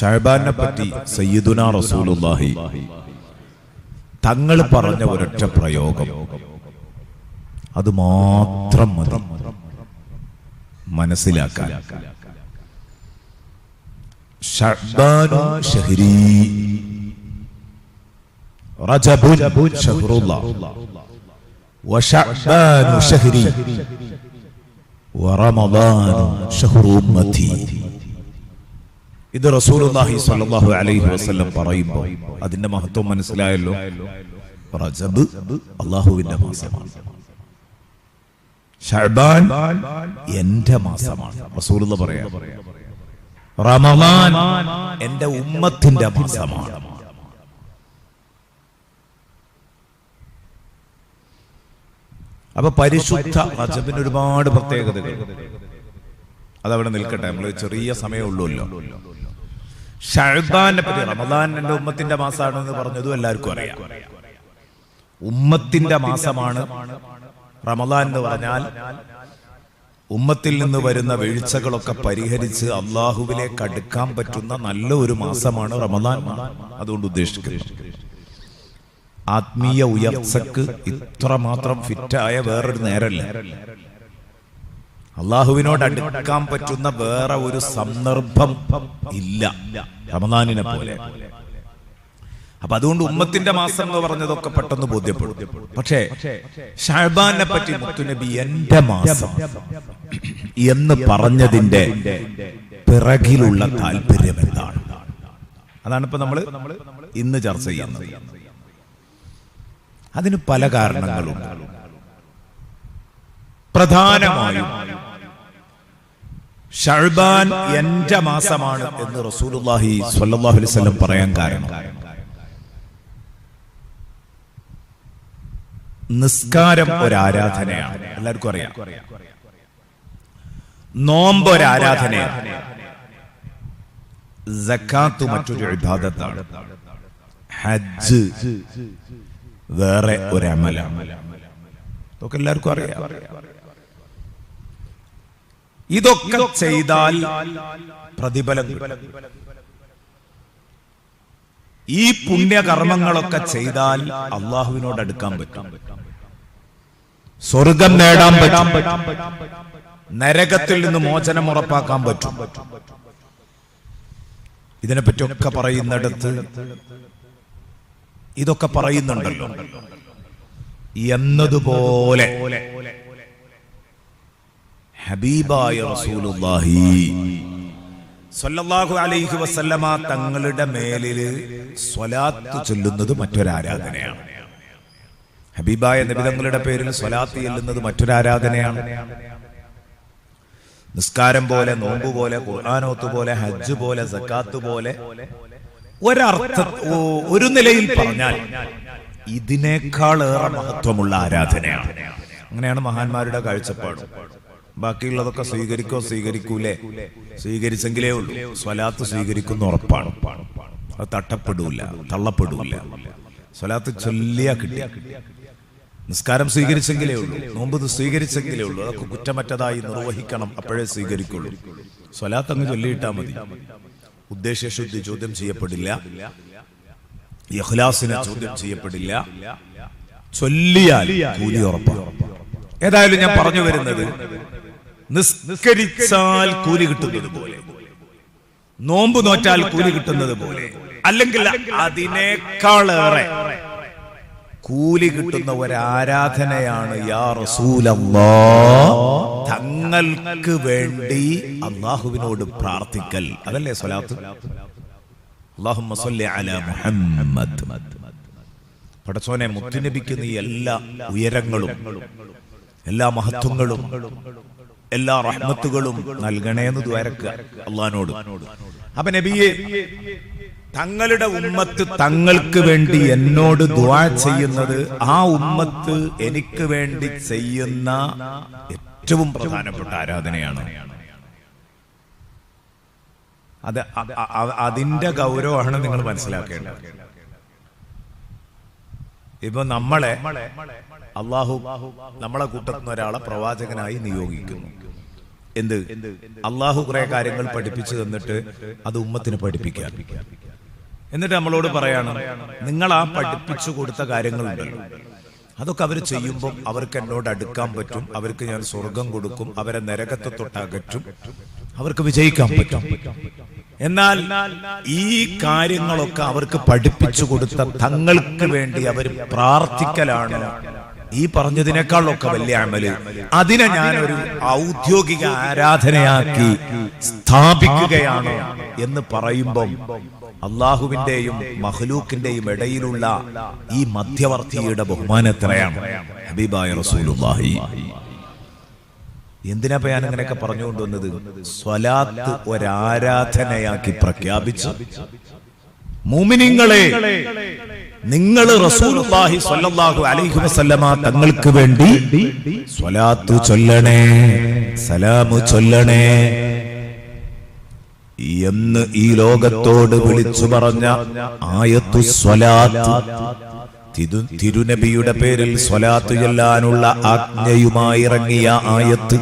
ഷഹബാനെ പറ്റി സയ്യിദുന റസൂലുള്ളാഹി. തങ്ങൾ പറഞ്ഞ ഒരൊറ്റ പ്രയോഗം. അത് മാത്രം മതി. മനസ്സിലാക്കാൻ. ഷഅബാനു ഷഹ്രി. ഇത് റസൂലുള്ളാഹി സ്വല്ലല്ലാഹു അലൈഹി വസല്ലം പറയുമ്പോൾ അതിന്റെ മഹത്വം മനസ്സിലായല്ലോ. റജബ് അള്ളാഹുവിന്റെ മാസമാണ്. ഷഅബാൻ എന്റെ മാസമാണ്. റസൂലുള്ള പറയാ. റമദാൻ എന്റെ ഉമ്മത്തിന്റെ മാസമാണ്. അപ്പൊ പരിശുദ്ധ റജബിന് ഒരുപാട് പ്രത്യേകതകൾ. അതവിടെ നിൽക്കട്ടെ. നമ്മൾ ചെറിയ സമയമുള്ളൂല്ലോ ഷഹബാനെ പറ്റി റമദാൻ എന്റെ ഉമ്മത്തിന്റെ മാസമാണെന്ന് പറഞ്ഞതും എല്ലാവർക്കും അറിയാം. ഉമ്മത്തിന്റെ മാസമാണ് റമദാൻ എന്ന് പറഞ്ഞാൽ ഉമ്മത്തിൽ നിന്ന് വരുന്ന വീഴ്ചകളൊക്കെ പരിഹരിച്ച് അള്ളാഹുവിലേക്ക് അടുക്കാൻ പറ്റുന്ന നല്ല ഒരു മാസമാണ് റമദാൻ അതുകൊണ്ട് ഉദ്ദേശിക്കുന്നത്. ആത്മീയ ഉയർച്ചക്ക് ഇത്ര മാത്രം ഫിറ്റായ വേറൊരു നേരല്ല. അള്ളാഹുവിനോട് അടുക്കാൻ പറ്റുന്ന വേറെ ഒരു സന്ദർഭം ഇല്ല. റമദാനിനെ പോലെ. അപ്പൊ അതുകൊണ്ട് ഉമ്മത്തിന്റെ മാസം എന്ന് പറഞ്ഞതൊക്കെ പെട്ടെന്ന് ബോധ്യപ്പെടും. പക്ഷേ ഷഹബാനെ പറ്റി മുത്തുനബി എന്റെ മാസം എന്ന് പറഞ്ഞതിന്റെ പിറകിലുള്ള താല്പര്യം എന്താണ്? അതാണ് ഇപ്പൊ നമ്മൾ ഇന്ന് ചർച്ച ചെയ്യുന്നത്. അതിന് പല കാരണങ്ങളും പ്രധാനമായും ഷൾബാൻ എന്റെ മാസമാണ് എന്ന് റസൂലുള്ളാഹി സ്വല്ലല്ലാഹു അലൈഹി വസല്ലം പറയാൻ കാരണം. നിസ്കാരം ഒരു ആരാധനയാണ് എല്ലാവർക്കും അറിയാം. നോമ്പ് ഒരു ആരാധനയാണ് സക്കാത്ത് മറ്റൊരു ഇബാദത്താണ്. ഹജ്ജ് വേറെ ഒരു അമലാണ് ഇതൊക്കെ എല്ലാവർക്കും അറിയാം. ഇതൊക്കെ ചെയ്താൽ പ്രതിഫലം ഈ പുണ്യകർമ്മങ്ങളൊക്കെ ചെയ്താൽ അള്ളാഹുവിനോട് അടുക്കാൻ പറ്റും. സ്വർഗം നേടാൻ പറ്റും. നരകത്തിൽ നിന്ന് മോചനം ഉറപ്പാക്കാൻ പറ്റും. ഇതിനെ ഇതിനെപ്പറ്റിയൊക്കെ പറയുന്നിടത്ത് ഇതൊക്കെ പറയുന്നുണ്ടല്ലോ. എന്നതുപോലെ ഹബീബായ റസൂലുള്ളാഹി. സ്വല്ലല്ലാഹു അലൈഹി വസല്ലമ തങ്ങളുടെ മേലിൽ സ്വലാത്ത് ചൊല്ലുന്നത് മറ്റൊരു ആരാധനയാണ്. ഹബീബായ നബിതങ്ങളുടെ പേരിൽ സ്വലാത്ത് ചൊല്ലുന്നത് മറ്റൊരു ആരാധനയാണ്. നിസ്കാരം പോലെ നോമ്പ് പോലെ ഖുർആാനോത്ത് പോലെ ഹജ്ജ് പോലെ സക്കാത്ത് പോലെ. ഒരർത്ഥ ഒരു നിലയിൽ പറഞ്ഞാൽ ഇതിനേക്കാൾ ഏറെ മഹത്വമുള്ള ആരാധനയാണ്. അങ്ങനെയാണ് മഹാന്മാരുടെ കാഴ്ചപ്പാട്. ബാക്കിയുള്ളതൊക്കെ സ്വീകരിക്കോ സ്വീകരിക്കൂലേ? സ്വീകരിച്ചെങ്കിലേ ഉള്ളൂ. സ്വലാത്ത് സ്വീകരിക്കുന്ന ഉറപ്പാണ്. അത് തട്ടപ്പെടൂല തള്ളപ്പെടൂല. സ്വലാത്ത് ചൊല്ലിയാ കിട്ടിയ നിസ്കാരം സ്വീകരിച്ചെങ്കിലേ ഉള്ളൂ. നോമ്പ് സ്വീകരിച്ചെങ്കിലേ ഉള്ളൂ. അതൊക്കെ കുറ്റമറ്റതായി നിർവഹിക്കണം. അപ്പോഴേ സ്വീകരിക്കുള്ളൂ. സ്വലാത്ത് അങ്ങ് ചൊല്ലിയിട്ടാ മതി. ഉദ്ദേശശുദ്ധി ചോദ്യം ചെയ്യപ്പെടില്ല. ഇഖ്ലാസിനെ ചോദ്യം ചെയ്യപ്പെടില്ല. ചൊല്ലിയാൽ കൂലി ഉറപ്പാണ്. ഏതായാലും ഞാൻ പറഞ്ഞു വരുന്നത് നിസ്കരിച്ചാൽ കൂലി കിട്ടുന്നത് പോലെ. നോമ്പ് നോറ്റാൽ കൂലി കിട്ടുന്നത് പോലെ. അല്ലെങ്കിൽ അതിനേക്കാളേറെ കൂലി കിട്ടുന്ന ഒരാരാധനയാണ് യാ തങ്ങൾക്ക് വേണ്ടി അള്ളാഹുവിനോട് പ്രാർത്ഥിക്കൽ. അതല്ലേ സ്വലാത്ത്? മുഹമ്മദ്. പടച്ചോനെ മുത്തുനബിക്ക് നീ എല്ലാ ഉയരങ്ങളും എല്ലാ മഹത്വങ്ങളും എല്ലാ റഹ്മത്തുകളും നൽകണേന്ന് ദ്വാരക്കുക അള്ളഹാനോട്. അപ്പൊ നബിയെ തങ്ങളുടെ ഉമ്മത്ത് തങ്ങൾക്ക് വേണ്ടി എന്നോട് ദ്വാ ചെയ്യുന്നത് ആ ഉമ്മത്ത് എനിക്ക് വേണ്ടി ചെയ്യുന്ന ഏറ്റവും പ്രധാനപ്പെട്ട ആരാധനയാണ്. അത് അതിന്റെ ഗൗരവമാണ് നിങ്ങൾ മനസ്സിലാക്കേണ്ടത്. ഇപ്പൊ നമ്മളെ അള്ളാഹു നമ്മളെ കൂട്ടത്തിന് ഒരാളെ പ്രവാചകനായി നിയോഗിക്കുന്നു. എന്ത്? അള്ളാഹു കുറെ കാര്യങ്ങൾ പഠിപ്പിച്ചു തന്നിട്ട് അത് ഉമ്മത്തിന് പഠിപ്പിക്കാൻ. എന്നിട്ട് നമ്മളോട് പറയാണ് നിങ്ങൾ ആ പഠിപ്പിച്ചു കൊടുത്ത കാര്യങ്ങളുണ്ടല്ലോ അതൊക്കെ അവർ ചെയ്യുമ്പോൾ അവർക്ക് എന്നോട് അടുക്കാൻ പറ്റും അവർക്ക് ഞാൻ സ്വർഗം കൊടുക്കും അവരെ നരകത്തെ തൊട്ടകറ്റും അവർക്ക് വിജയിക്കാൻ പറ്റും. എന്നാൽ ഈ കാര്യങ്ങളൊക്കെ അവർക്ക് പഠിപ്പിച്ചു കൊടുത്ത തങ്ങൾക്ക് വേണ്ടി അവർ പ്രാർത്ഥിക്കലാണ്. ഈ പറഞ്ഞതിനേക്കാളൊക്കെ വലിയ അമൽ. അതിനെ ഞാൻ ഒരു ഔദ്യോഗിക ആരാധനയാക്കി സ്ഥാപിക്കുകയാണ് എന്ന് പറയുമ്പം അള്ളാഹുവിന്റെയും മഹ്ലൂക്കിന്റെയും ഇടയിലുള്ള ഈ മധ്യവർത്തിയുടെ ബഹുമാനം എത്രയാണ്? ഹബീബായ റസൂലുള്ളാഹി. എന്തിനാ ഞാൻ അങ്ങനെയൊക്കെ പറഞ്ഞുകൊണ്ടുവന്നത് സ്വലാത്ത് ഒരാരാധനയാക്കി പ്രഖ്യാപിച്ചു. മൂമിനിങ്ങളെ നിങ്ങൾ റസൂലുള്ളാഹി സ്വല്ലല്ലാഹു അലൈഹി വസല്ലമ തങ്ങൾക്ക് വേണ്ടി സ്വലാത്ത് ചൊല്ലണേ സലാമു ചൊല്ലണേ. എന്ന് ഈ ലോകത്തോട് വിളിച്ചു പറഞ്ഞ ആയത്തു സ്വലാത്ത് തിരു തിരുനബിയുടെ പേരിൽ സ്വലാത്തു ചെല്ലാനുള്ള ആജ്ഞയുമായി ഇറങ്ങിയ ആയത്ത്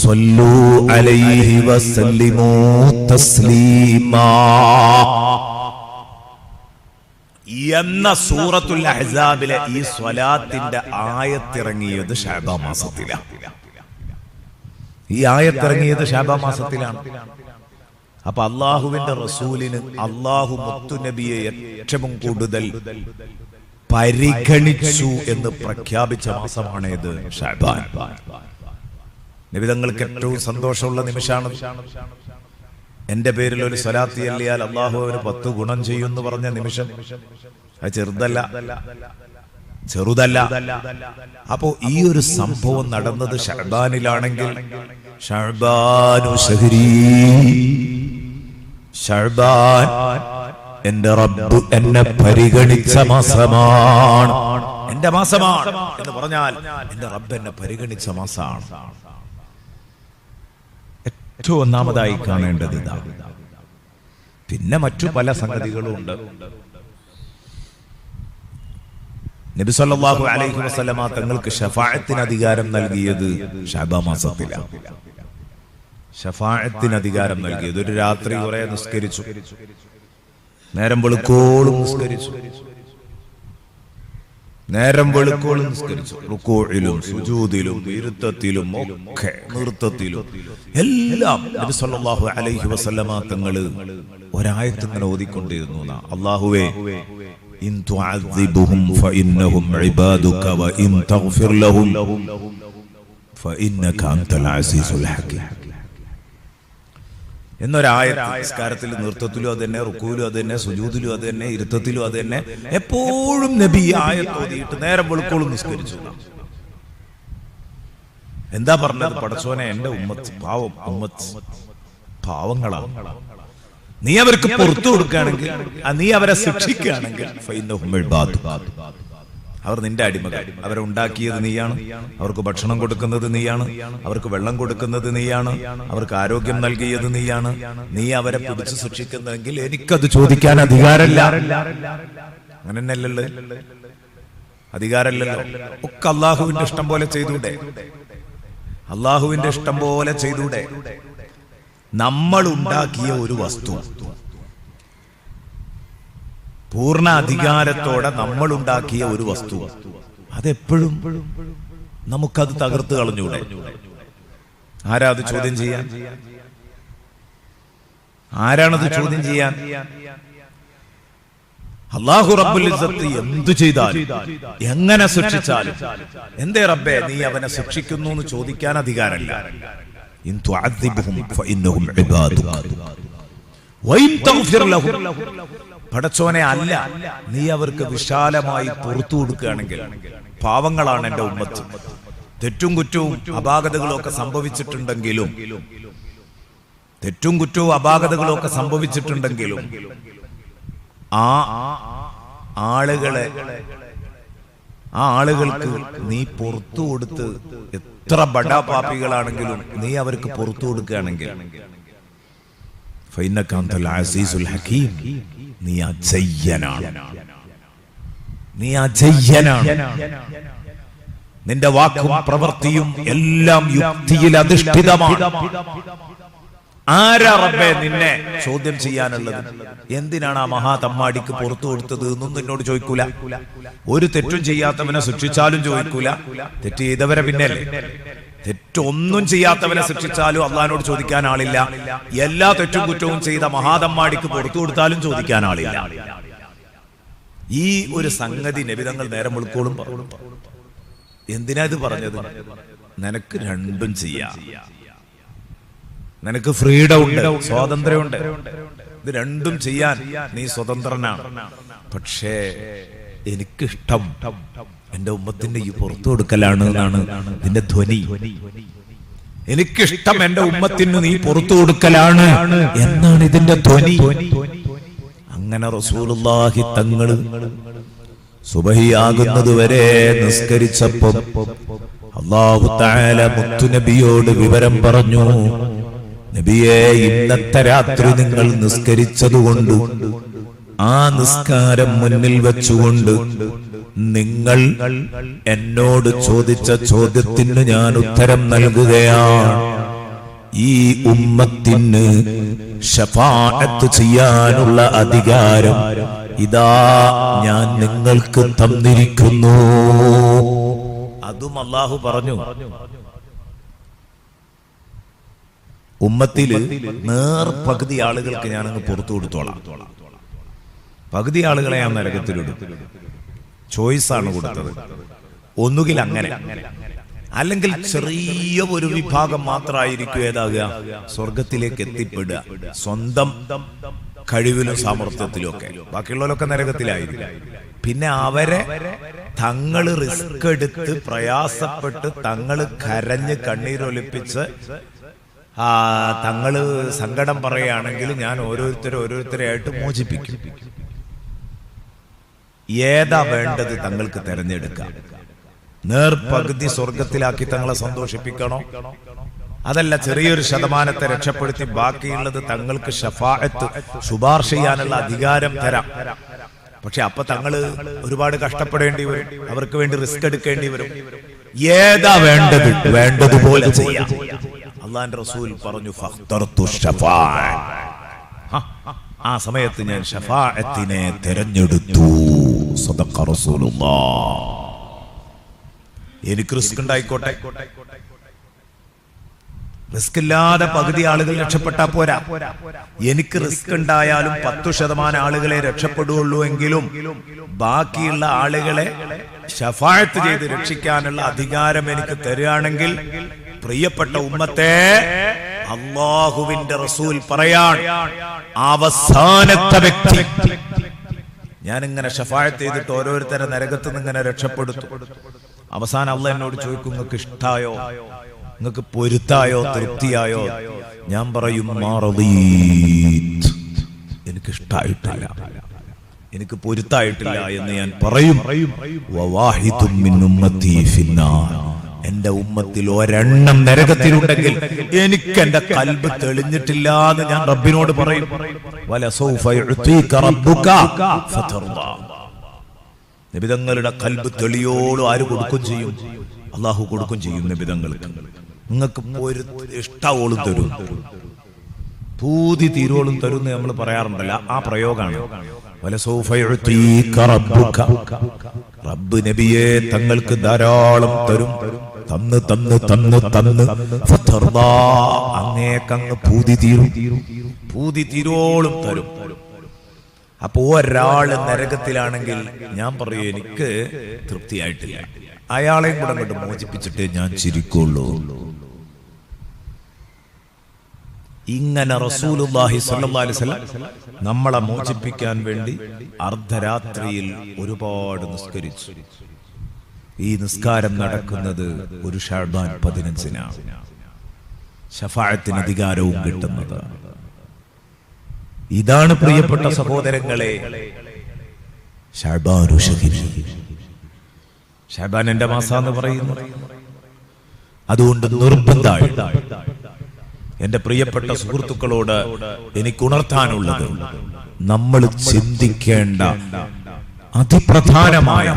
സ്വല്ലൂ അലൈഹി വസല്ലിമൂ തസ്ലീമാ. എന്ന സൂറത്തുൽ അഹ്സാബിലെ ഈ സ്വലാത്തിന്റെ ആയത്തിറങ്ങിയത് ഷാബാ മാസത്തിലാണ് ഈ ആയത്തിറങ്ങിയത് ഷാബാ മാസത്തിലാണ്. അപ്പൊ അള്ളാഹുവിന്റെ റസൂലിന് അള്ളാഹു മുത്തുനബിയെ ഏറ്റവും കൂടുതൽ പരിഗണിച്ചു എന്ന് പ്രഖ്യാപിച്ച മാസമാണേത് ഷാബാൻ. നിബിതങ്ങൾക്ക് ഏറ്റവും സന്തോഷമുള്ള നിമിഷമാണ്. എന്റെ പേരിൽ ഒരു സ്വലാത്തി ചൊല്ലിയാൽ അള്ളാഹു അവന് പത്ത് ഗുണം ചെയ്യുമെന്ന് പറഞ്ഞ നിമിഷം. അത് ചെറുതല്ല. ചെറുതല്ല. അപ്പോ ഈ ഒരു സംഭവം നടന്നത് ഷർബാനിലാണെങ്കിൽ എന്റെ റബ്ബ് എന്നെ പരിഗണിച്ച മാസമാണ്. എന്റെ മാസമാണ് എന്ന് പറഞ്ഞാൽ എന്റെ റബ്ബ് എന്നെ പരിഗണിച്ച മാസമാണ്. ഏറ്റവും ഒന്നാമതായി കാണേണ്ടത് ഇതാ. പിന്നെ മറ്റു പല സംഗതികളും ഉണ്ട്. നബിസ്വല്ലാഹു അലൈഹി വസ്ലമ തങ്ങൾക്ക് ഷഫായത്തിന് അധികാരം നൽകിയത് ഷാബ മാസത്തിലാണ് ഷഫായത്തിന് അധികാരം നൽകിയത്. ഒരു രാത്രി കുറെ നിസ്കരിച്ചു. നേരം വെളുക്കോളും നിസ്കരിച്ചു. നേരം വെളുക്കോളും നിസ്കരിച്ചു. റുക്കോഴിലും സുജൂതിലും ഇരുത്തത്തിലും ഒക്കെ നൃത്തത്തിലും. എല്ലാം നബി സല്ലല്ലാഹു അലൈഹി വസല്ലമ തങ്ങൾ ഒരായത്ത് ഇങ്ങനെ ഓതിക്കൊണ്ടിരുന്നു. അല്ലാഹുവേ ഇൻ ഫഇന്നഹും ഇബാദുക ലഹും അസീസുൽ ഹകീം. എന്നൊരായത്ത് നിസ്കാരത്തിൽ നൃത്തത്തിലും അത് തന്നെ റുക്കൂലും അത് തന്നെ സുജൂതിലും അത് തന്നെ ഇരുത്തത്തിലും അത് തന്നെ എപ്പോഴും നബി ആയത്തോതിയിട്ട് നേരം വെളുക്കോളും നിസ്കരിച്ചു. എന്താ പറഞ്ഞത് പടച്ചോനെ എന്റെ ഉമ്മത്ത് പാവം ഉമ്മത്ത് പാവങ്ങളാണ് നീ അവർക്ക് പുറത്തു കൊടുക്കുകയാണെങ്കിൽ നീ അവരെ ശിക്ഷിക്കുകയാണെങ്കിൽ. അവർ നിന്റെ അടിമകൾ. അവരെ ഉണ്ടാക്കിയത് നീയാണ്. അവർക്ക് ഭക്ഷണം കൊടുക്കുന്നത് നീയാണ്. അവർക്ക് വെള്ളം കൊടുക്കുന്നത് നീയാണ്. അവർക്ക് ആരോഗ്യം നൽകിയത് നീയാണ്. നീ അവരെ പിടിച്ചു സൂക്ഷിക്കുന്നതെങ്കിൽ എനിക്കത് ചോദിക്കാൻ അധികാരമില്ല. അങ്ങനെ തന്നെയല്ലല്ലോ അധികാരമില്ലല്ലോ. ഒക്കെ അള്ളാഹുവിന്റെ ഇഷ്ടം പോലെ ചെയ്തൂടെ. അള്ളാഹുവിന്റെ ഇഷ്ടം പോലെ ചെയ്തൂടെ. നമ്മൾ ഉണ്ടാക്കിയ ഒരു വസ്തു. പൂർണ അധികാരത്തോടെ നമ്മൾ ഉണ്ടാക്കിയ ഒരു വസ്തു. അതെപ്പോഴും നമുക്കത് തകർത്ത് കളഞ്ഞൂടെ? ആരാ അത് ചോദ്യം ചെയ്യാൻ? ആരാണത് ചോദ്യം ചെയ്യാൻ? അള്ളാഹു റബ്ബുൽ എന്തു ചെയ്താൽ എങ്ങനെ ശിക്ഷിച്ചാലും എന്തേ റബ്ബെ നീ അവനെ ശിക്ഷിക്കുന്നു എന്ന് ചോദിക്കാൻ അധികാരമില്ല. ഇൻ പടച്ചോനെ അല്ല നീ അവർക്ക് വിശാലമായി പുറത്തു കൊടുക്കുകയാണെങ്കിൽ പാവങ്ങളാണ് എന്റെ ഉമ്മത്ത്. തെറ്റും കുറ്റവും അപാകതകളും ഒക്കെ സംഭവിച്ചിട്ടുണ്ടെങ്കിലും തെറ്റും കുറ്റവും അപാകതകളും ഒക്കെ സംഭവിച്ചിട്ടുണ്ടെങ്കിലും ആ ആളുകളെ ആ ആളുകൾക്ക് നീ പുറത്തു കൊടുത്ത് എത്ര ബഡാ പാപ്പികളാണെങ്കിലും നീ അവർക്ക് പുറത്തു കൊടുക്കുകയാണെങ്കിൽ ഫൈനക്കാന്തൽ അൻതൽ അസീസുൽ ഹകീം. നീ അജയ്യനാണ്. നീ അജയ്യനാണ്. നിന്റെ വാക്കും പ്രവൃത്തിയും എല്ലാം യുക്തിയിൽ അധിഷ്ഠിതമാണ്. ആരാ റബ്ബേ നിന്നെ ചോദ്യം ചെയ്യാനുള്ളത്? എന്തിനാണ് ആ മഹാതമ്മാടിക്ക് പുറത്തു കൊടുത്തത് എന്നും നിന്നോട് ചോദിക്കൂല. ഒരു തെറ്റും ചെയ്യാത്തവനെ ശിക്ഷിച്ചാലും ചോദിക്കൂല. തെറ്റ് ചെയ്തവരെ പിന്നല്ലേ? തെറ്റൊന്നും ചെയ്യാത്തവനെ ശിക്ഷിച്ചാലും അള്ളഹാനോട് ചോദിക്കാൻ ആളില്ല. എല്ലാ തെറ്റും കുറ്റവും ചെയ്ത മഹാതമ്മാടിക്ക് പുറത്തു കൊടുത്താലും ചോദിക്കാൻ ആളില്ല. ഈ ഒരു സംഗതി നബിതങ്ങൾ നേരം വെളുക്കോളും പറഞ്ഞു എന്തിനാ ഇത് പറഞ്ഞത്? നിനക്ക് രണ്ടും ചെയ്യാം. നിനക്ക് ഫ്രീഡം ഉണ്ട് സ്വാതന്ത്ര്യമുണ്ട്. ഇത് രണ്ടും ചെയ്യാൻ നീ സ്വതന്ത്രനാണ്. പക്ഷേ എനിക്കിഷ്ടം എന്റെ ഉമ്മത്തിന്റെ ഈ പുറത്തു കൊടുക്കലാണ് എന്നാണ് നിന്റെ ധ്വനി. എനിക്കിഷ്ടം എന്റെ ഉമ്മത്തിന് നീ പുറത്തു കൊടുക്കലാണ് എന്നാണ് ഇതിന്റെ ധ്വനി. അങ്ങനെ റസൂലുള്ളാഹി തങ്ങൾ സുബഹിയാകുന്നത് വരെ നിസ്കരിച്ചപ്പം അള്ളാഹു താല മുത്തുനബിയോട് വിവരം പറഞ്ഞു നബിയെ ഇന്നത്തെ രാത്രി നിങ്ങൾ നിസ്കരിച്ചതുകൊണ്ട് ആ നിസ്കാരം മുന്നിൽ വെച്ചുകൊണ്ട് നിങ്ങൾ എന്നോട് ചോദിച്ച ചോദ്യത്തിന് ഞാൻ ഉത്തരം നൽകുകയാണ്. ഈ ഉമ്മത്തിന് ഷഫാഅത്ത് ചെയ്യാനുള്ള അധികാരം ഇതാ ഞാൻ നിങ്ങൾക്ക് തന്നിരിക്കുന്നു. അതും അള്ളാഹു പറഞ്ഞു. ഉമ്മത്തിൽ നേർ പകുതി ആളുകൾക്ക് ഞാനങ്ങ് പുറത്തു കൊടുത്തോളാം. പകുതി ആളുകളെ ഞാൻ നരകത്തിലിടും. ചോയ്സ് ആണ് കൊടുത്തത്. ഒന്നുകിൽ അങ്ങനെ. അല്ലെങ്കിൽ ചെറിയ ഒരു വിഭാഗം മാത്രമായിരിക്കും ഏതാകുക? സ്വർഗത്തിലേക്ക് എത്തിപ്പെടുക. സ്വന്തം കഴിവിലും സാമർത്ഥ്യത്തിലും ഒക്കെ. ബാക്കിയുള്ളവരൊക്കെ നരകത്തിലായിരിക്കും. പിന്നെ അവരെ തങ്ങൾ റിസ്ക് എടുത്ത് പ്രയാസപ്പെട്ട് തങ്ങൾ കരഞ്ഞ് കണ്ണീരൊലിപ്പിച്ച് ആ തങ്ങൾ സങ്കടം പറയുകയാണെങ്കിൽ ഞാൻ ഓരോരുത്തരെ ഓരോരുത്തരെയായിട്ട് മോചിപ്പിക്കും. ഏതാ വേണ്ടത് തങ്ങൾക്ക് തെരഞ്ഞെടുക്കാം? നേർപകുതി സ്വർഗത്തിലാക്കി തങ്ങളെ സന്തോഷിപ്പിക്കണോ? അതല്ല ചെറിയൊരു ശതമാനത്തെ രക്ഷപ്പെടുത്തി ബാക്കിയുള്ളത് തങ്ങൾക്ക് ഷഫായത്ത് ശുപാർശ ചെയ്യാനുള്ള അധികാരം തരാം. പക്ഷെ അപ്പൊ തങ്ങൾ ഒരുപാട് കഷ്ടപ്പെടേണ്ടി വരും. അവർക്ക് വേണ്ടി റിസ്ക് എടുക്കേണ്ടി വരും. ഏതാ വേണ്ടത്? വേണ്ടതുപോലെ ചെയ്യാം. അള്ളാൻ റസൂൽ പറഞ്ഞു. ആ സമയത്ത് ഞാൻ ഷഫായത്തിനെ തെരഞ്ഞെടുത്തു. സദഖ എനിക്ക് റിസ്ക് ഉണ്ടായിക്കോട്ടെ. റിസ്ക് ഇല്ലാതെ പകുതി ആളുകൾ രക്ഷപ്പെട്ടാ പോരാ. എനിക്ക് റിസ്ക് ഉണ്ടായാലും പത്തു ശതമാനം ആളുകളെ രക്ഷപ്പെടുകയുള്ളൂ എങ്കിലും ബാക്കിയുള്ള ആളുകളെ ഷഫായത്ത് ചെയ്ത് രക്ഷിക്കാനുള്ള അധികാരം എനിക്ക് തരികയാണെങ്കിൽ പ്രിയപ്പെട്ട ഉമ്മത്തെ അള്ളാഹുവിന്റെ റസൂൽ പറയാൻ അവസാനത്തെ വ്യക്തി ഞാൻ ഇങ്ങനെ ഷഫായത്ത് ചെയ്തിട്ട് ഓരോരുത്തരെ നരകത്ത് നിന്ന് ഇങ്ങനെ രക്ഷപ്പെടുത്തു. അവസാനം അള്ള എന്നോട് ചോദിക്കും നിങ്ങൾക്ക് ഇഷ്ടായോ? നിങ്ങൾക്ക് പൊരുത്തായോ? തൃപ്തിയായോ? ഞാൻ പറയും എനിക്ക് ഇഷ്ടായിട്ടില്ല. എനിക്ക് പൊരുത്തായിട്ടില്ല എന്ന് ഞാൻ പറയും. എന്റെ ഉമ്മത്തിൽ ഒരെണ്ണം നരകത്തിലുണ്ടെങ്കിൽ എനിക്ക് എന്റെ കൽബ് തെളിഞ്ഞിട്ടില്ല എന്ന് ഞാൻ റബ്ബിനോട് പറയും. നിബിതങ്ങളുടെ കൽബ് തെളിയോട് ആര് കൊടുക്കും ചെയ്യും? അള്ളാഹു കൊടുക്കും ചെയ്യും നിബിതങ്ങൾക്ക്. നിങ്ങൾക്ക് ഒരു ഇഷ്ടവോളും തരും. പൂതി തീരോളും തരും എന്ന് നമ്മൾ പറയാറുണ്ടല്ല. ആ പ്രയോഗമാണ്. റബ്ബ് നബിയെ തങ്ങൾക്ക് ധാരാളം തരും. തന്ന് തന്ന് തന്ന് തന്ന്. അങ്ങേക്കങ്ങ് പൂതി തീരും. പൂതി തീരോളും തരും. അപ്പോ ഒരാൾ നരകത്തിലാണെങ്കിൽ ഞാൻ പറയൂ എനിക്ക് തൃപ്തിയായിട്ടില്ല. അയാളെയും കൂടെ അങ്ങോട്ട് മോചിപ്പിച്ചിട്ടേ ഞാൻ ചിരിക്കുള്ളൂ. ഇങ്ങനെ വസല്ലം നമ്മളെ മോചിപ്പിക്കാൻ വേണ്ടി അർദ്ധരാത്രിയിൽ ഒരുപാട് നിസ്കരിച്ചു. ഈ നിസ്കാരം നടക്കുന്നത് ഒരു ഷാബാൻ പതിനഞ്ചിനാണ് ഷഫായത്തിന് അധികാരവും കിട്ടുന്നത്. ഇതാണ് പ്രിയപ്പെട്ട സഹോദരങ്ങളെ. ഷാബാൻ എന്റെ മാസാന്ന് പറയുന്നു. അതുകൊണ്ട് നിർബന്ധമായിട്ട് എന്റെ പ്രിയപ്പെട്ട സുഹൃത്തുക്കളോട് എനിക്ക് ഉണർത്താനുള്ളത് നമ്മൾ ചിന്തിക്കേണ്ട അതിപ്രധാനമായ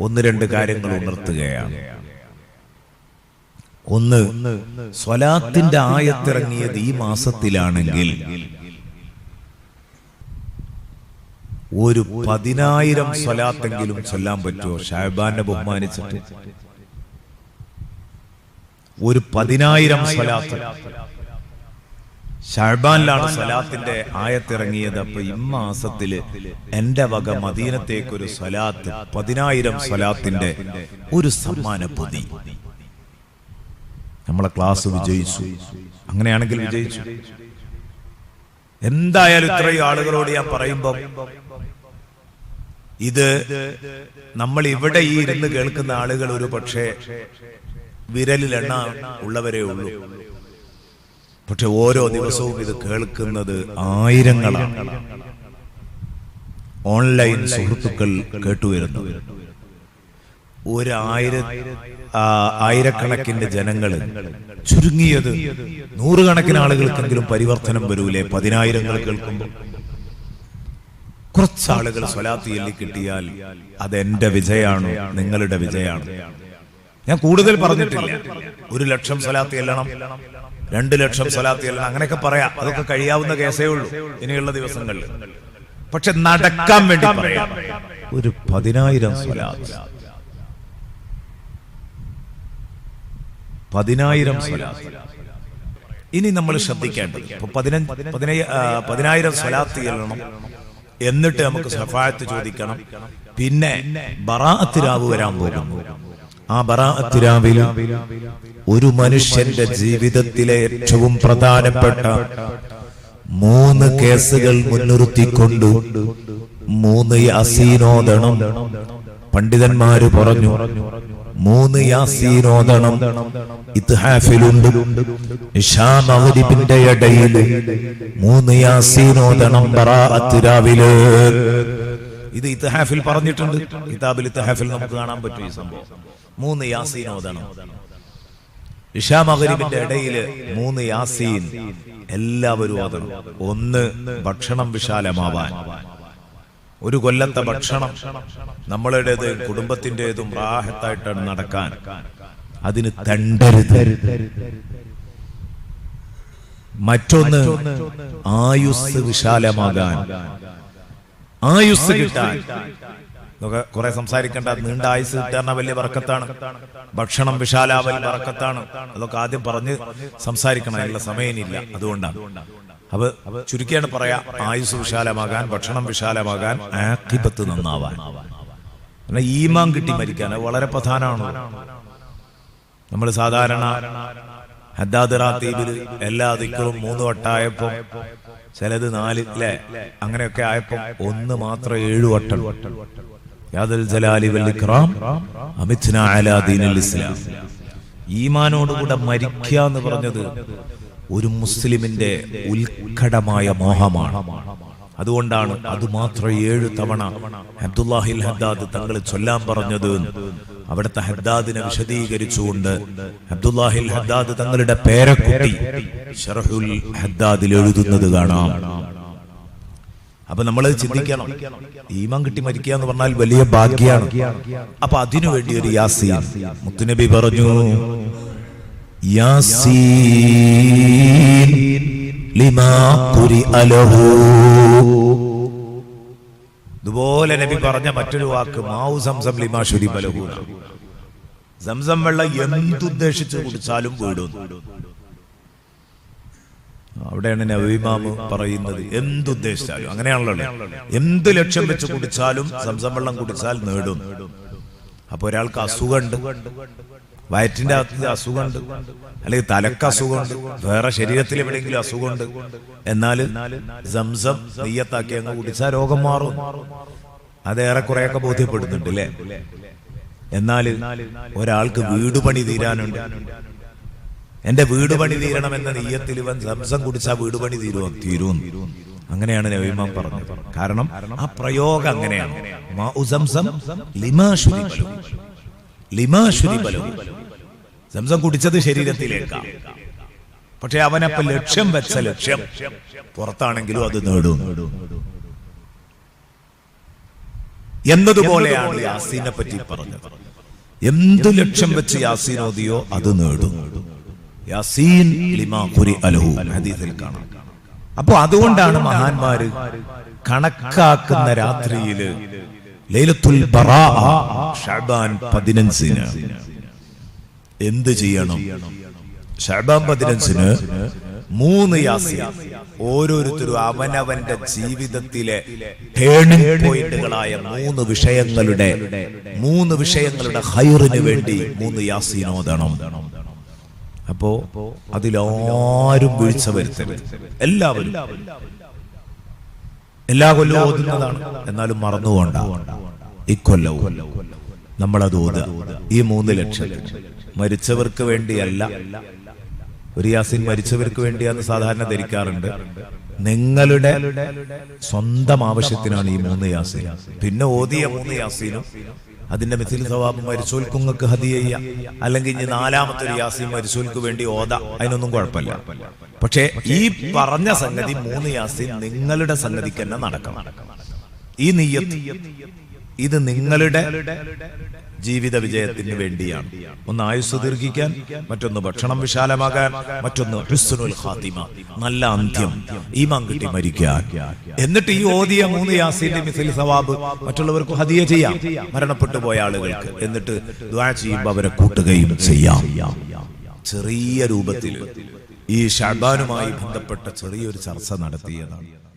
ഒന്ന് രണ്ട് കാര്യങ്ങൾ ഉണർത്തുകയാണ്. ഒന്ന് സ്വലാത്തിന്റെ ആയത്തിറങ്ങിയത് ഈ മാസത്തിലാണെങ്കിൽ ഒരു പതിനായിരം സ്വലാത്തെങ്കിലും ചൊല്ലാൻ പറ്റുമോ? ഷാബാനെ ബഹുമാനിച്ചിട്ട്. ഒരു പതിനായിരം സ്വലാത്ത്. ഷാബാനിലാണ് സ്വലാത്തിന്റെ ആയത്തിറങ്ങിയത്. അപ്പൊ ഇമ്മാസത്തിൽ എന്റെ വക മദീനത്തേക്ക് ഒരു സ്വലാത്ത് പതിനായിരം സ്വലാത്തിന്റെ ഒരു സമ്മാന പൊതി. നമ്മളെ ക്ലാസ് വിജയിച്ചു. അങ്ങനെയാണെങ്കിൽ വിജയിച്ചു. എന്തായാലും ഇത്രയും ആളുകളോട് ഞാൻ പറയുമ്പം ഇത് നമ്മൾ ഇവിടെ ഈ ഇരുന്ന് കേൾക്കുന്ന ആളുകൾ ഒരു പക്ഷേ വിരലിലെണ്ണ ഉള്ളവരേ ഉള്ളൂ. പക്ഷെ ഓരോ ദിവസവും ഇത് കേൾക്കുന്നത് ആയിരങ്ങളാണ്. ഓൺലൈൻ സുഹൃത്തുക്കൾ കേട്ടുവരുന്നു. ഒരു ആയിരക്കണക്കിന്റെ ജനങ്ങൾ ചുരുങ്ങിയത് നൂറുകണക്കിന് ആളുകൾക്കെങ്കിലും പരിവർത്തനം വരൂലേ? പതിനായിരങ്ങൾ കേൾക്കുമ്പോൾ. കുറച്ചാളുകൾ സ്വലാത്ത് ചൊല്ലി കിട്ടിയാൽ അത് എന്റെ വിജയമാണ് നിങ്ങളുടെ വിജയമാണ്. ഞാൻ കൂടുതൽ പറഞ്ഞിട്ടില്ല. ഒരു ലക്ഷം സ്വലാത്ത് ചെല്ലണം രണ്ട് ലക്ഷം സ്വലാത്തി അല്ല അങ്ങനെയൊക്കെ പറയാം. അതൊക്കെ കഴിയാവുന്ന കേസേ ഉള്ളൂ. ഇനിയുള്ള ദിവസങ്ങളിൽ. പക്ഷെ നടക്കാൻ വേണ്ടി പറയാം. ഒരു പതിനായിരം സ്വലാത്ത്. പതിനായിരം സ്വലാത്ത്. ഇനി നമ്മൾ ശ്രദ്ധിക്കേണ്ടത് പതിനായിരം സ്വലാത്ത് ചെല്ലണം. എന്നിട്ട് നമുക്ക് സഫായത്ത് ചോദിക്കണം. പിന്നെ ബറാത്തിരാവ് വരാൻ പോകുന്നു. ആ ബറാത്തിരാവിൽ ഒരു മനുഷ്യന്റെ ജീവിതത്തിലെ ഏറ്റവും പ്രധാനപ്പെട്ട മൂന്ന് കേസുകൾ മുൻനിർത്തിക്കൊണ്ട് മൂന്ന് യാസീനോദണം പണ്ഡിതന്മാര് പറഞ്ഞു. മൂന്ന് യാസീനോദണം ഇത്ഹാഫിലുണ്ട് ഇഷാ മഗ്രിബിന്റെ ഇടയിൽ മൂന്ന് യാസീനോദണം ബറാത്തിരാവിൽ. ഇത് ഇത്ഹാഫിൽ പറഞ്ഞിട്ടുണ്ട്. കിതാബിൽ ഇത്ഹാഫിൽ നമുക്ക് കാണാൻ പറ്റും ഈ സംഭവം. മൂന്ന് യാസീൻ ഓതണം മകരിബിന്റെ ഇടയിൽ മൂന്ന് യാസീൻ എല്ലാവരും ഓതണം ഒന്ന് ഭക്ഷണം വിശാലമാവാൻ. ഒരു കൊല്ലത്തെ ഭക്ഷണം നമ്മളുടേത് കുടുംബത്തിന്റെതും റാഹത്തായിട്ടാണ് നടക്കാൻ. അതിന് തണ്ടരുത്. മറ്റൊന്ന് ആയുസ് വിശാലമാകാൻ. ആയുസ് കിട്ടാൻ. ഇതൊക്കെ കുറെ സംസാരിക്കേണ്ട. നീണ്ട ആയുസ് കിട്ടാൻ വലിയ വറക്കത്താണ്. ഭക്ഷണം വിശാലാവൽ വറക്കത്താണ്. അതൊക്കെ ആദ്യം പറഞ്ഞ് സംസാരിക്കണം. അതിനുള്ള സമയമില്ല അതുകൊണ്ടാണ്. അപ്പൊ ചുരുക്കിയാണ് പറയാ ആയുസ് വിശാലമാകാൻ ഭക്ഷണം വിശാലമാകാൻ ആക്തിപത്ത് നന്നാവാൻ. പിന്നെ ഈമാൻ കിട്ടി മരിക്കാൻ. വളരെ പ്രധാനമാണ് നമ്മൾ സാധാരണ ഹദ്ദാദ് റാത്തീബിൽ എല്ലാ ദിക്കളും മൂന്ന് വട്ടായപ്പം ചിലത് നാല് അല്ലേ അങ്ങനെയൊക്കെ ആയപ്പോ ഒന്ന് മാത്രം ഏഴു വട്ടം. ഈമാനോടുകൂടെ മരിക്കുക എന്ന് പറഞ്ഞത് ഒരു മുസ്ലിമിന്റെ ഉത്കടമായ മോഹമാണ്. അതുകൊണ്ടാണ് അത് മാത്രം ഏഴ് തവണ അബ്ദുല്ലാഹിൽ ഹദ്ദാദ് തങ്ങൾ ചൊല്ലാൻ പറഞ്ഞത്. അവിടുത്തെ ഹദ്ദാദിനെ വിശദീകരിച്ചുകൊണ്ട് അബ്ദുല്ലാഹിൽ ഹദ്ദാദ് തങ്ങളുടെ പേരക്കുട്ടി ഷർഹുൽ ഹദ്ദാദിൽ എഴുതുന്നത് കാണാം. അപ്പൊ നമ്മൾ ചിന്തിക്കണം. ഈമാൻ കിട്ടി മരിക്കുക എന്ന് പറഞ്ഞാൽ വലിയ ഭാഗ്യാണ്. അപ്പൊ അതിനു വേണ്ടി ഒരു യാസീൻ. മുത്തുനബി പറഞ്ഞു യാസീൻ ലിമാ അലഹു ഇതുപോലെ നബി പറഞ്ഞ മറ്റൊരു വാക്ക് മാവു സംസം ലിമാ ശുരി ബലഹു സംസം വെള്ളം എന്തുദ്ദേശിച്ച് കുടിച്ചാലും വീടും. അവിടെയാണ് നവീമാമ് പറയുന്നത്. എന്തുദ്ദേശിച്ചാലും അങ്ങനെയാണല്ലോ എന്ത് ലക്ഷ്യം വെച്ച് കുടിച്ചാലും സംസം വെള്ളം കുടിച്ചാൽ നേടും. അപ്പൊ ഒരാൾക്ക് അസുഖമുണ്ട്. വയറ്റിന്റെ അകത്ത് അസുഖമുണ്ട്. അല്ലെങ്കിൽ തലക്ക് അസുഖമുണ്ട്. വേറെ ശരീരത്തിൽ എവിടെയെങ്കിലും അസുഖമുണ്ട്. എന്നാൽ സംസം നെയ്യത്താക്കി അങ്ങ് കുടിച്ചാൽ രോഗം മാറും. അത് ഏറെക്കുറെയൊക്കെ ബോധ്യപ്പെടുന്നുണ്ട് അല്ലേ? എന്നാൽ ഒരാൾക്ക് വീട് പണി തീരാനുണ്ട്. എന്റെ വീട് പണി തീരണം എന്ന നെയ്യത്തിൽ ഇവൻ സംസം കുടിച്ചാൽ വീട് പണി തീരുവോ? തീരും. അങ്ങനെയാണ് നവീമാൻ പറഞ്ഞത്. കാരണം ആ പ്രയോഗം അങ്ങനെയാണ്. സംസം കുടിച്ചത് ശരീരത്തിലേക്കാ. പക്ഷെ അവനപ്പൊ ലക്ഷ്യം വെച്ച ലക്ഷ്യം പുറത്താണെങ്കിലും അത് നേടും. എന്നതുപോലെയാണ് യാസീനെ പറ്റി പറഞ്ഞത്. എന്ത് ലക്ഷ്യം വെച്ച് യാസീൻ ഓതിയോ അത് നേടും. യാസീൻ ലിമാ അലഹു അതുകൊണ്ടാണ് മഹാന്മാര് കണക്കാക്കുന്ന രാത്രിയിൽ ലൈലത്തുൽ പതിനഞ്ചിന് എന്ത് ചെയ്യണം? ഷാബാൻ പതിനഞ്ചിന് മൂന്ന് യാസീൻ. ഓരോരുത്തരും അവനവന്റെ ജീവിതത്തിലെ ടേണിംഗ് പോയിന്റുകളായ മൂന്ന് വിഷയങ്ങളുടെ മൂന്ന് വിഷയങ്ങളുടെ ഹൈറിന് വേണ്ടി മൂന്ന് യാസീൻ ഓതണം അപ്പോ അതിലാരും വീഴ്ച വരുത്തരുത് എല്ലാവരും. എല്ലാ കൊല്ലവും ഓതുന്നതാണ്. എന്നാലും മറന്നുകൊണ്ട ഇക്കൊല്ലവും നമ്മളത് ഓതുക. ഈ മൂന്ന് ലക്ഷം മരിച്ചവർക്ക് വേണ്ടിയല്ല. ഒരു യാസിൻ മരിച്ചവർക്ക് വേണ്ടിയാന്ന് സാധാരണ ധരിക്കാറുണ്ട്. നിങ്ങളുടെ സ്വന്തം ആവശ്യത്തിനാണ് ഈ മൂന്ന് യാസീൻ. പിന്നെ ഓതിയ മൂന്ന് യാസീനും അതിന്റെ മിഥിൽ സവാബ് മരിച്ചോൽക്കുങ്ങൾക്ക് ഹതി ചെയ്യാം. അല്ലെങ്കിൽ ഇനി നാലാമത്തെ ഒരു യാസീൻ മരിച്ചോൽക്ക് വേണ്ടി ഓത. അതിനൊന്നും കുഴപ്പമില്ല. പക്ഷേ ഈ പറഞ്ഞ സംഗതി മൂന്ന് യാസീൻ നിങ്ങളുടെ സംഗതിക്ക് തന്നെ നടക്കണം. ഈ നീയത്ത് ഇത് നിങ്ങളുടെ ജീവിത വിജയത്തിന് വേണ്ടിയാണ്. ഒന്ന് ആയുസ് ദീർഘിക്കാൻ മറ്റൊന്ന് ഭക്ഷണം വിശാലമാകാൻ മറ്റൊന്ന് ഹുസ്നുൽ നല്ല അന്ത്യം. ഈമാൻ കിട്ടി മരിക്കാൻ. എന്നിട്ട് ഈ ഓദിയ മൂന്ന് യാസിന്റെ മിസിൽ സവാബ് മറ്റുള്ളവർക്ക് ഹദിയ ചെയ്യാം. മരണപ്പെട്ടു പോയ ആളുകൾക്ക് എന്നിട്ട് ദ്വാ ചെയ്യുമ്പോൾ അവരെ കൂട്ടുകയും ചെയ്യാം. ചെറിയ രൂപത്തിൽ ഈ ഷാബാനുമായി ബന്ധപ്പെട്ട ചെറിയൊരു ചർച്ച നടത്തിയതാണ്.